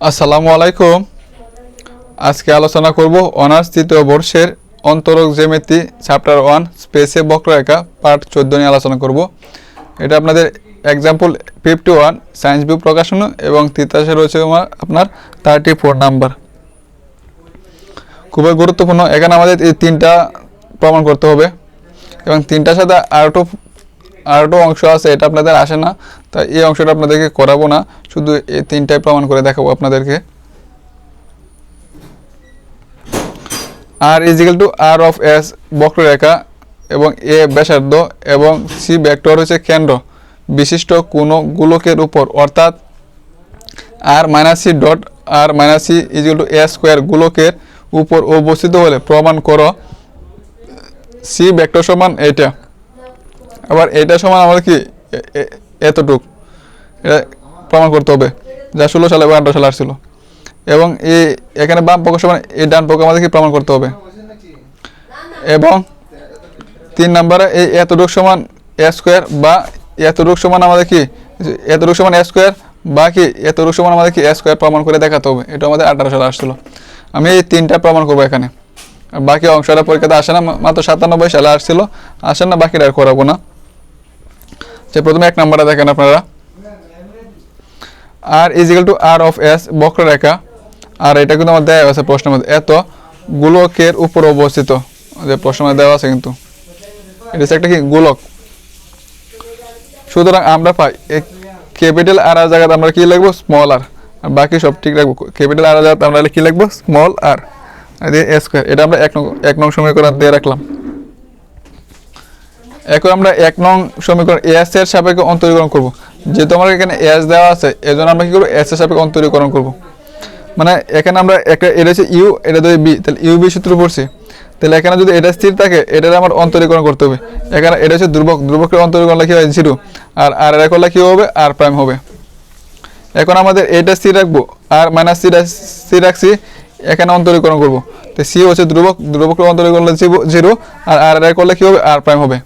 আসসালামু আলাইকুম। আজকে আলোচনা করব অনার্স তৃতীয় বর্ষের অন্তরক জ্যামিতি, চ্যাপ্টার ওয়ান, স্পেসে বক্ররেখা, পার্ট চোদ্দ নিয়ে আলোচনা করব। এটা আপনাদের example fifty one science B প্রকাশন এবং তিতাসে রয়েছে আপনার থার্টি ফোর নাম্বার খুবই গুরুত্বপূর্ণ। এখানে আমাদের এই তিনটা প্রমাণ করতে হবে এবং তিনটার সাথে আরেকটু আরেকটু অংশ আছে, এটা আপনাদের আসে না। তাই এই অংশটা আপনাদেরকে করাবো না, শুধু এই তিনটাই প্রমাণ করে দেখাবো আপনাদেরকে। R equal to R of S বক্ররেখা এবং এ ব্যাসার্ধ এবং সি ভেক্টর হচ্ছে কেন্দ্র। বিশিষ্ট কোনো গোলকের উপর, অর্থাৎ R minus C dot R minus C equal to A square গোলকের উপর অবস্থিত হলে প্রমাণ করো। সি ভেক্টর সমান এইটা আবার এটা সমান আমাদের কি এতটুক? এটা প্রমাণ করতে হবে। যা ষোলো সালে বা আঠারো সালে আসছিল। এবং এই, এখানে বাম পক্ষ সমান, এই ডান পক্ষ আমাদেরকে প্রমাণ করতে হবে? এবং তিন নম্বরে এই এতটুক সমান এ স্কোয়ার বা এতটুক সমান আমাদের কি, এতটুক সমান এ স্কোয়ার বা কি এতটুক সমান আমাদের কি এ স্কোয়ার প্রমাণ করে দেখাতে হবে। এটা আমাদের আঠারো সালে আসছিল। আমি এই তিনটা প্রমাণ করব এখানে। বাকি অংশটা পরীক্ষাতে আসে না মাত্র সাতানব্বই সালে আসছিল। আসেন না, বাকিটা আর করাবো না। যে প্রথমে এক নম্বরটা দেখেন আপনারা। R equal to R of S বক্ররেখা। আর এটা কিন্তু আমার দেওয়া আছে প্রশ্নের মধ্যে। এত গোলকের উপর অবস্থিত। যে প্রশ্নের দেওয়া আছে কিন্তু। এটা হচ্ছে একটা কি? গোলক। সুতরাং আমরা পাই ক্যাপিটাল আর আর জায়গাতে আমরা কি লিখব? স্মল আর আর বাকি সব ঠিক রাখব। ক্যাপিটাল আর জায়গাতে আমরা কি লিখব? স্মল আর দিয়ে এ স্কোয়ার এটা আমরা এক নং এক নং সমীকরণ দিয়ে রাখলাম। এখন আমরা এক নং সমীকরণ এস এর সাপেক্ষে অন্তরীকরণ করব। যেহেতু আমার এখানে এস দেওয়া আছে, এজন্য আমরা কি করব? এস এর সাপেক্ষে অন্তরীকরণ করব। মানে এখানে আমরা একটা, এটা হচ্ছে ইউ এটা যদি বি তাহলে ইউ বি সূত্র পড়ছি। তাহলে এখানে যদি এটা স্থির থাকে, এটার আমার অন্তরীকরণ করতে হবে। এখানে এটা হচ্ছে দুর্ভক দুর্ভকের অন্তরীকরণ কি হয় জিরো। আর আর এর করলে কি হবে আর প্রাইম হবে। এখন আমাদের এটা স্থির রাখব আর মাইনাস সি স্থির রাখছি, এখানে অন্তরীকরণ করব। তো সি হচ্ছে ধ্রুবক, ধ্রুবকের অন্তরীকরণ জিরো, আর আর এর করলে কি হবে আর প্রাইম হবে।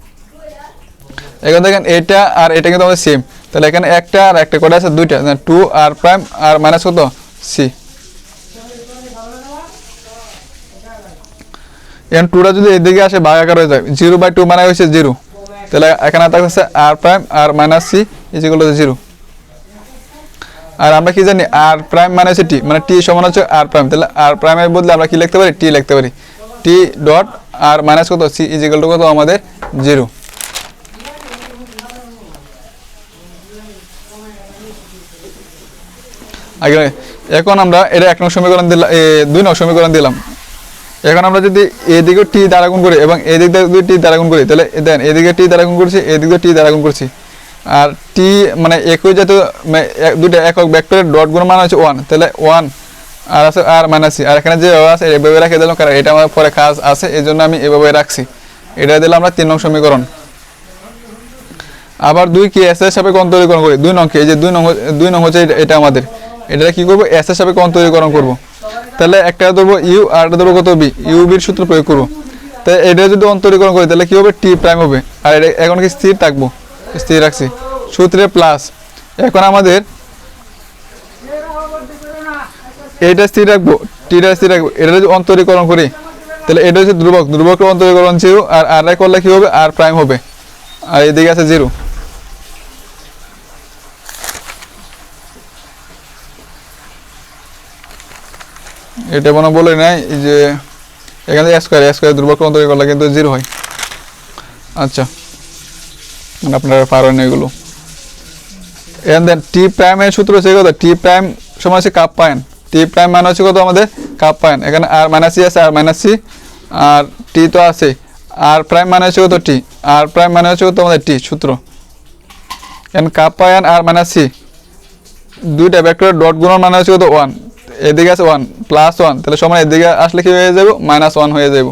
এখন দেখেন এটা আর এটা কিন্তু আমাদের সেম তাহলে এখানে একটা আর একটা করে আছে, দুইটা। Two R prime R minus কত? সি এখন টুটা যদি এদিকে আসে ভাগাকার হয়ে যায়। জিরো বাই টু মানে হয়েছে জিরো তাহলে এখানে থাকছে R prime R minus C ইজিগুলো zero আর আমরা কি জানি? আর প্রাইম মানে হচ্ছে টি মানে টি সমান হচ্ছে আর প্রাইম তাহলে আর প্রাইমের বদলে আমরা কি লিখতে পারি? টি লিখতে পারি। টি ডট আর মাইনাস কত? সি ইজিক্যাল টু কত? আমাদের জিরো আগে, এখন আমরা এটা এক নং সমীকরণ দিলাম দুই নং সমীকরণ দিলাম। এখন আমরা যদি এদিকে টি দ্বারা গুণ করি এবং এদিক দিয়ে টি দ্বারা গুণ করি, তাহলে দেন, এদিকে টি দ্বারা গুণ করছি, এদিকে টি দ্বারা গুণ করছি। আর টি মানে একই এক- দুইটা একক ভেক্টরের ডট গুণ মান হচ্ছে ওয়ান তাহলে ওয়ান আর আছে আর মাইনাস আর এখানে যে আছে, এভাবে রেখে দিলাম, কারণ এটা আমার পরে কাজ আছে এই জন্য আমি এভাবে রাখছি। এটা দিলাম আমরা তিন নং সমীকরণ। আবার দুই কি এস এর সাপেক্ষে অন্তরীকরণ করি, দুই নং কি, এই যে দুই নং দুই নং হচ্ছে এটা আমাদের। এটা কি করব? এস সাপেক্ষে অন্তরীকরণ করব। তাহলে একটা ধরবো ইউ আর একটা ধরবো কত বি ইউ বির সূত্র প্রয়োগ করব। তাহলে এটা যদি অন্তরীকরণ করি, তাহলে কি হবে? টি প্রাইম হবে। আর এখন কি স্থির থাকব? স্থির রাখছি। সূত্রে প্লাস এখন আমাদের এটা স্থির রাখব। টিটা স্থির রাখব। এটা যদি অন্তরীকরণ করি, তাহলে এটা হচ্ছে ধ্রুবক। ধ্রুবকের অন্তরীকরণ জিরো আর আর করলে কি হবে? আর প্রাইম হবে। আর এদিকে আছে জিরো এটা মনে বলে নাই যে এখানে স্কোয়ার স্কোয়ার ধ্রুবক অন্তরীকরণ করলে কিন্তু জিরো হয়। আচ্ছা মানে আপনারা পারেন এগুলো। এন্ড দেন টি প্রাইমের সূত্র হচ্ছে কত? টি প্রাইম সমান হচ্ছে কাপ পায়ন টি প্রাইম মানে হচ্ছে কত আমাদের? কাপ পায়ন এখানে আর মাইনাস সি আছে আর মাইনাস সি আর টি তো আছে। আর প্রাইম মানে হচ্ছে কত টি আর প্রাইম মানে হচ্ছে কত আমাদের টি সূত্র। এন্ড কাপ পায়ন আর মাইনাস সি দুইটা ভেক্টরের ডট গুণন মানে হচ্ছে কত? ওয়ান এদিকে আছে ওয়ান প্লাস ওয়ান তাহলে সমান এদিকে আসলে কি হয়ে যাব মাইনাস ওয়ান হয়ে যাব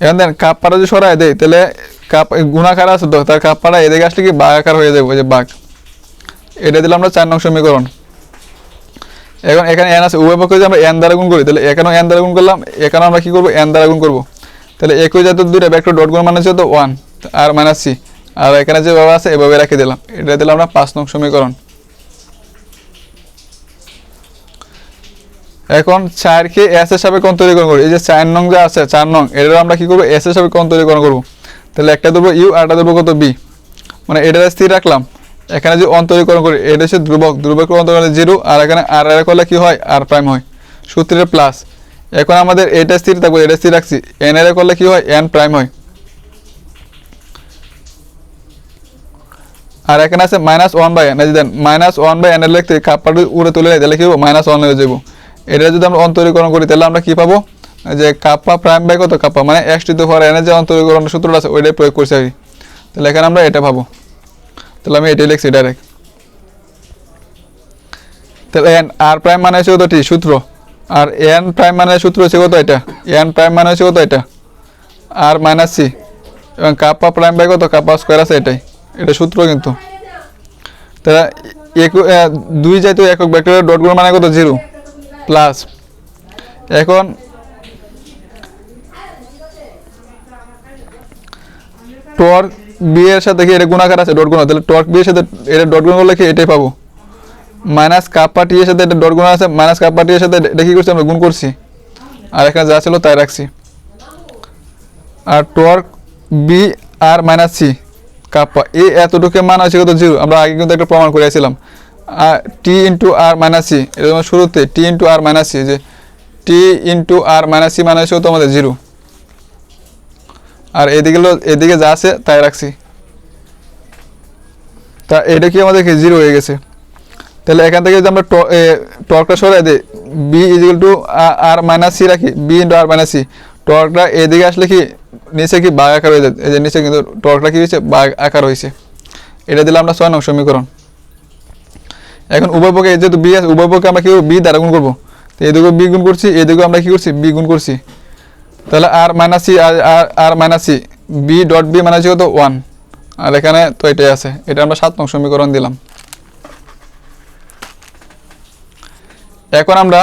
এখন দেন কাপ পাড়া যদি সরাই দেয় তাহলে কাপ গুণাকার আছে তো, তার কাপ পাড়া এদিকে আসলে কি বাঘ আকার হয়ে যাবে যে বাঘ। এটা দিলাম আমরা চার নং সমীকরণ। এখন এখানে এন আছে, উভয় পক্ষে যদি আমরা এন দ্বারা গুণ করি, তাহলে এখানেও এন দ্বারা গুণ করলাম, এখানেও আমরা কি করব? এন দ্বারা গুণ করব। তাহলে একই জাতীয় দুইটা ভেক্টর ডট গুণ মানে হচ্ছে তো ওয়ান আর মাইনাস সি আর এখানে যেভাবে আছে, এভাবে রেখে দিলাম। এটা দিলাম আমরা পাঁচ নং সমীকরণ। এখন চারকে এস এর সাপেক্ষে অন্তরীকরণ করি এই যে চার নং যে আছে, চার নং, এটারও আমরা কি করব? এস এর সাপেক্ষে অন্তরীকরণ করব। তাহলে একটা দেবো ইউ আর একটা দেবো কত বি মানে এটা স্থির রাখলাম। এখানে যে অন্তরীকরণ করি, এটা হচ্ছে ধ্রুবক। ধ্রুবক অন্তরীকরণ জিরো, আর এখানে আর আর করলে কি হয়? আর প্রাইম হয়। সূত্রের প্লাস এখন আমাদের এটা স্থির থাকবে, এটা স্থির রাখছি। এন এর করলে কি হয়? এন প্রাইম হয়। আর এখানে আছে মাইনাস ওয়ান বাই এন এই then minus one by N এর লিখতে কাপড় উড়ে তুলে তাহলে কি হবে? মাইনাস ওয়ান হয়ে যাব এটা যদি আমরা অন্তরীকরণ করি, তাহলে আমরা কি পাবো? যে কাপ্পা প্রাইম বাই কত কাপ্পা মানে এক্স টু ফর এন যে অন্তরীকরণ সূত্রটা আছে, ওইটাই প্রয়োগ করছি কি। তাহলে এখানে আমরা এটা পাবো। তাহলে আমি এটাই লিখছি ডাইরেক্ট তাহলে এন আর প্রাইম মানে হচ্ছে কত টি সূত্র। আর এন প্রাইম মানে সূত্র হচ্ছে কত এটা? এন প্রাইম মানে হচ্ছে কত এটা? আর মাইনাস সি এবং কাপ্পা প্রাইম বাই কত? কাপ্পা স্কোয়ার আছে এটাই। এটা সূত্র কিন্তু। তাহলে এক- দুই যেহেতু একক ভেক্টরের ডটগুলো মানে কত? Zero plus. এখন টর্ক বি এর সাথে কি এটা গুণাকার আছে? ডট গুণ তাহলে টর্ক বি এর সাথে এটা ডট গুণ করলে কি এটাই পাবো? মাইনাস কাপ্পা টি এর সাথে এটা ডট গুণ আছে, মাইনাস কাপ্পা টি এর সাথে এটা কি করছি আমরা? গুণ করছি। আর এখানে যা ছিল তাই রাখছি। আর torque B R minus C kappa এই এতটুকু মান আছে কত? জিরো। আমরা আগে কিন্তু একটা প্রমাণ করেছিলাম আর T into R minus C এটা তোমার শুরুতে T into R minus C যে T into R minus C মানে হচ্ছে তো আমাদের জিরো আর এদিকে এদিকে যা আছে, তাই রাখছি। তা এটা কি আমাদের কি জিরো হয়ে গেছে? তাহলে এখান থেকে যদি আমরা টর্কটা সরাই দিই B equal to R minus C রাখি B into R minus C টর্কটা এদিকে আসলে কি, নিচে কি বাঘ আকার হয়ে যায়, এই যে নিচে কিন্তু টর্কটা কি হয়েছে বাঘ আকার হয়েছে। এটা দিলে আমরা ছয় নং সমীকরণ। এখন উভয় পক্ষে যেহেতু বি আছে, উভয় পক্ষে আমরা কি করব? বি দ্বারা গুণ করব। তো এদিকে বি গুণ করছি এদিকে আমরা কি করছি? বি গুণ করছি। তাহলে আর মাইনাস সি আর R minus C B dot B হচ্ছে কত? ওয়ান আর এখানে তো এটাই আছে। এটা আমরা সাত নং সমীকরণ দিলাম। এখন আমরা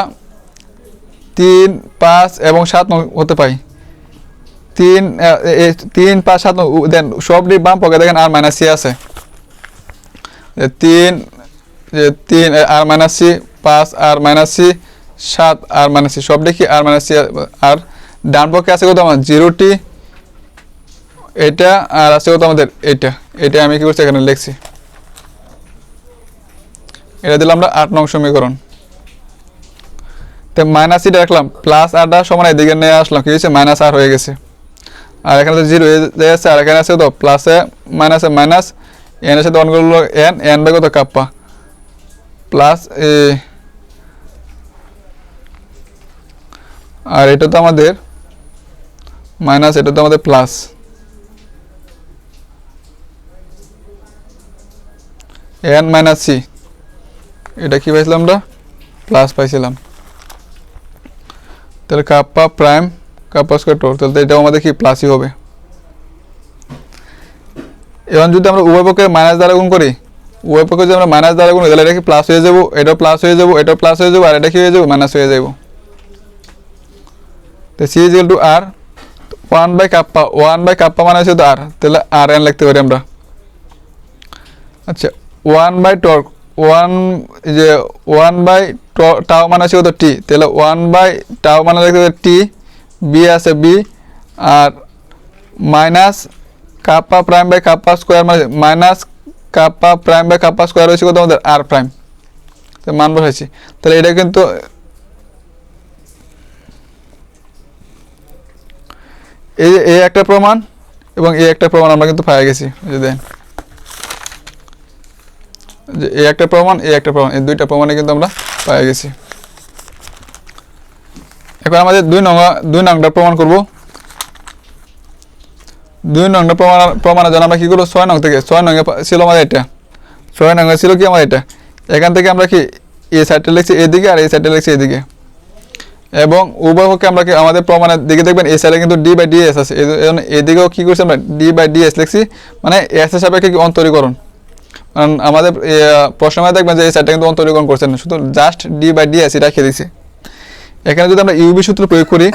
তিন, পাঁচ এবং সাত নং হতে পাই। তিন তিন, পাঁচ, সাত নং দেন সবটি বাম পকে দেখেন আর মাইনাস সি আছে। তিন তিন আর মাইনাস সি, পাঁচ, আর মাইনাস সি, সাত, আর মাইনাস সি, সব দেখি আর মাইনাস সি, আর ডান পক্ষে আছে কত আমার? জিরোটি এটা, আর আছে কত আমাদের? এটা এটা আমি কি করছি এখানে? লিখছি। এটা দিলাম আমরা আট নং সমীকরণ। তো মাইনাস সিটা রাখলাম, প্লাস আরটা সমান এদিকে নিয়ে আসলাম, কি হয়েছে? মাইনাস আর হয়ে গেছে। আর এখানে তো জিরো হয়ে যাচ্ছে আর এখানে আছে তো প্লাসে মাইনাসে মাইনাস, এন এর সাথে অন করল এন এন বাই কত? কাপ্পা। প্লাস এ আর এটা তো আমাদের মাইনাস এটা তো আমাদের প্লাস এন মাইনাস সি এটা কি পাইছিলাম আমরা? প্লাস পাইছিলাম। তাহলে কাপ্পা প্রাইম কাপ্পা স্কোয়ার টোর তাহলে তো এটাও আমাদের কি? প্লাসই হবে। এখন যদি আমরা উভয় পক্ষে মাইনাস দ্বারা গুণ করি উভয় পক্ষে যদি আমরা মাইনাস দ্বারা গুণ তাহলে এটা কি প্লাস হয়ে যাব, এটাও প্লাস হয়ে যাব, এটাও প্লাস হয়ে যাব, আর এটা কি হয়ে যাব? মাইনাস হয়ে যাব। তো C is to R one by kappa one by kappa মানে হচ্ছে তো আর তাহলে আর এন লিখতে পারি আমরা। আচ্ছা ওয়ান বাই টর্ক ওয়ান যে ওয়ান বাই টাও মানে আছে কত টি তাহলে ওয়ান বাই টাও মানে লিখতে পারি টি বি আছে B R minus kappa prime by kappa square মানে minus kappa prime by kappa square হয়েছে কত আমাদের? আর প্রাইম তো মান বসাইছি তাহলে এটা কিন্তু এই এই একটা প্রমাণ এবং এই একটা প্রমাণ আমরা কিন্তু পাই গেছি। এই যে দেন। যে এই একটা প্রমাণ, এই একটা প্রমাণ, এই দুইটা প্রমাণে কিন্তু আমরা পাই গেছি। এখন আমাদের দুই নং, দুই নংটা প্রমাণ করব। দুই নংটা প্রমাণ প্রমাণের জন্য আমরা কি করব? ছয় নং থেকে, ছয় নং ছিল আমাদের এটা। ছয় নং ছিল কি আমার এটা? এখান থেকে আমরা কি এই সাইডটা লিখছি এদিকে আর এই সাইডটা লিখছি এদিকে। এবং উভয় পক্ষে আমরা কি আমাদের প্রমাণের দিকে দেখবেন, এই সাইডে কিন্তু ডি বাই ডিএস আছে। এই এদিকেও কি করছি আমরা? ডি বাই ডিএস লিখছি। মানে এস এর সাপেক্ষে কি অন্তরীকরণ? কারণ আমাদের প্রশ্নময় দেখবেন যে এই সাইডটা কিন্তু অন্তরীকরণ করছেন না। শুধু জাস্ট ডি বাই ডিএস এটা রেখে দিছে এখানে যদি আমরা ইউবি সূত্র প্রয়োগ করি,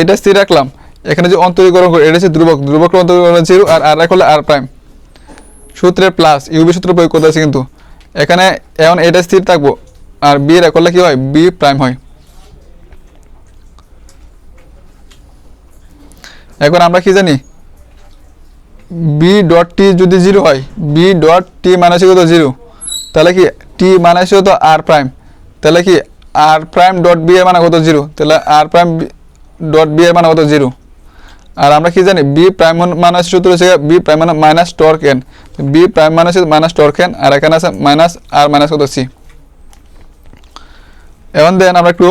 এটা স্থির রাখলাম। এখানে যে অন্তরীকরণ করে, এটা হচ্ছে ধ্রুবক ধ্রুবক অন্তরীকরণ জিরো আর আর এক হলে আর প্রাইম সূত্রের প্লাস ইউবি সূত্র প্রয়োগ করতে আছে কিন্তু। এখানে এখন এটা স্থির থাকব, আর বি এক হলে কী হয়? বি প্রাইম হয়। এখন আমরা কি জানি? বি ডট টি যদি জিরো হয় বি ডট টি মাইনাস কত জিরো তাহলে কি টি মাইনাস তো আর প্রাইম তাহলে কি আর প্রাইম ডট বি এর মানে কত জিরো তাহলে আর প্রাইম ডট বি এর মানে কত জিরো আর আমরা কি জানি? বি প্রাইম হচ্ছে সূত্র হচ্ছে B prime minus torque N B prime হচ্ছে মাইনাস টর্ক এন আর এখানে আছে মাইনাস আর মাইনাস কত সি এখন দেন আমরা একটু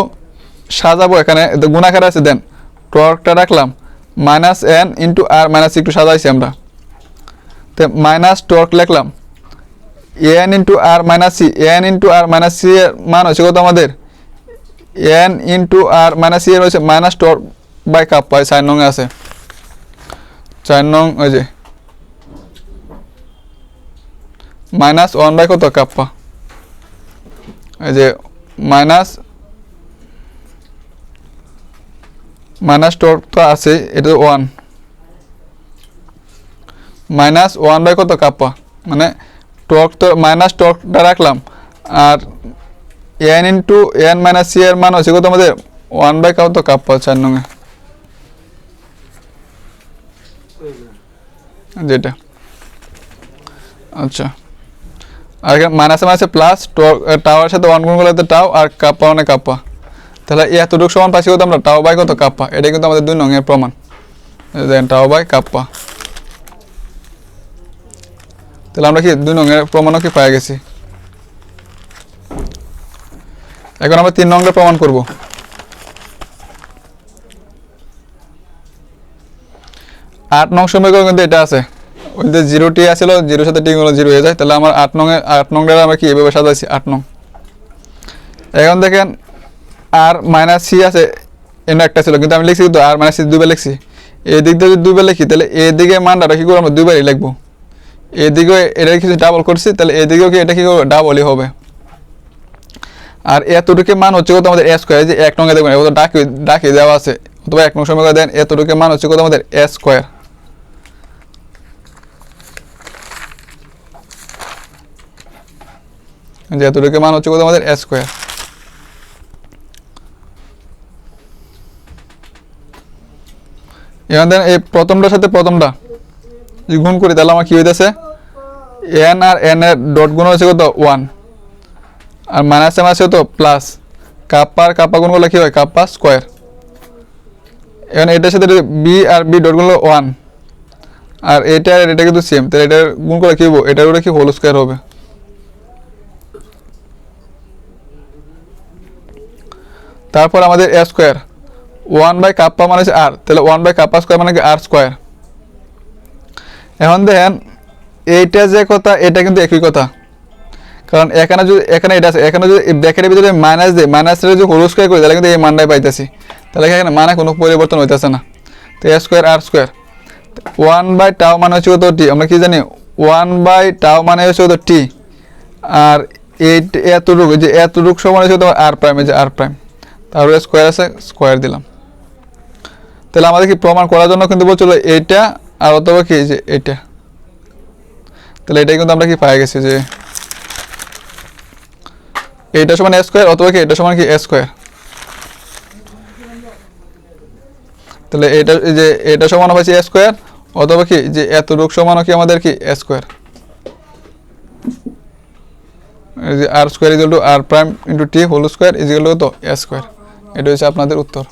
সাজাবো এখানে। গুণাকার আছে, দেন। টর্কটা রাখলাম। Minus N into R minus একটু সাজাইছি আমরা। তো মাইনাস টর্ক লিখলাম। N into R minus C N into R minus C এর মান হচ্ছে কত আমাদের? N into R minus C এর হচ্ছে minus torque by kappa চার নং আছে। চার নং, ওই যে। মাইনাস ওয়ান বাই কত কাপ্পা? এই যে মাইনাস মাইনাস টর্ক তো আছে, এটা ওয়ান। মাইনাস ওয়ান বাই কত কাপ্পা? মানে টর্ক তো, মাইনাস টর্কটা রাখলাম, আর N into N minus C এর মান হচ্ছে কত আমাদের? ওয়ান বাই কত কাপ্পা চার নঙে যেটা। আচ্ছা। আর মাইনাসে মাইনাসে প্লাস টাওয়ার সাথে ওয়ান গুণ করলে টাও আর কাপ্পা মানে কাপ্পা তাহলে এতটুকু সমান পাচ্ছি কত আমরা? টাও বাই কত? কাপ্পা এটা কিন্তু আমাদের দুই নঙের প্রমাণ। দেন টাও বাই কাপ্পা তাহলে আমরা কি দুই নঙের প্রমাণও কি পাই গেছি? এখন আমরা তিন নঙ্গের প্রমাণ করব। আট নং সমীকরণ কিন্তু এটা আছে। ওই যে জিরো টি আসছিল জিরোর সাথে টি গুলো জিরো হয়ে যায়। তাহলে আমার আট নঙে আট নংটা আমরা কি এভাবে সাজাইছি? আট নং। এখন দেখেন, আর মাইনাস সি আছে, এনে একটা ছিল, কিন্তু আমি লিখছি কিন্তু আর মাইনাস সি দুইবার লিখছি। এই দিক দিয়ে যদি দুইবার লিখি, তাহলে এদিকে মানটা কি করব আমরা দুইবারই লিখব। এদিকেও এটা কিছু ডাবল করছি, তাহলে এদিকেও কি এটা কি করব? ডাবলই হবে। আর এতটুকু মান হচ্ছে কত আমাদের এস স্কোয়ার যে এক নঙ্গে দেখবেন ডাকি ডাকি দেওয়া আছে। অথবা এক নং সময় দেন, এতটুকু মান হচ্ছে কত আমাদের এস স্কোয়ার যে এতটুকু মান হচ্ছে কত? আমাদের এস স্কোয়ার এখান দেন এই প্রথমটার সাথে প্রথমটা যদি গুণ করি, তাহলে আমার কি হইতেছে? এন আর এন এর ডট গুণ হচ্ছে কত? ওয়ান আর মাইনাসে মাসে তো প্লাস কাপ্পা আর কাপ্পা গুণ করলে কী হয়? কাপ্পা স্কোয়ার এখন এটার সাথে বি আর বি ডট গুণ হলো ওয়ান আর এটা আর এটা কিন্তু সেম তাহলে এটার গুণ করলে কী হব এটার উপরে কি হোল স্কোয়ার হবে? তারপর আমাদের A square one by kappa মানে হচ্ছে আর তাহলে ওয়ান বাই কাপ্পা স্কোয়ার মানে আর স্কোয়ার এখন দেখেন, এইটা যে কথা, এটা কিন্তু একই কথা। কারণ এখানে যদি, এখানে এটা আছে, এখানে যদি ব্র্যাকেটের ভিতরে মাইনাস দেয় মাইনাসের যদি হোল স্কোয়ার করি, তাহলে কিন্তু এই মানটাই পাইতেছি। তাহলে এখানে মানে কোনো পরিবর্তন হইতেছে না। তো A square R square one by tau মানে হচ্ছে কত টি আমরা কি জানি? ওয়ান বাই টাও মানে হচ্ছে কত টি আর এই এতটুকু যে এতটুকু সমান হচ্ছে তোমার আর প্রাইম এই যে আর প্রাইম তারপরে স্কোয়ার আছে স্কোয়ার দিলাম। তাহলে আমাদের কি প্রমাণ করার জন্য কিন্তু বলছিল এইটা আর অথবা কি যে এইটা তাহলে এটাই কিন্তু আমরা কি পাই গেছি যে এইটা সমান এ স্কোয়ার অথবা কি, এটা সমান কি এ স্কোয়ার তাহলে এটা যে এটা সমান হয়েছে এ স্কোয়ার অথবা কি, যে এত রোগ সমান কি আমাদের কি A square R square is to R prime into T whole square is to তো এ স্কোয়ার এটা হচ্ছে আপনাদের উত্তর।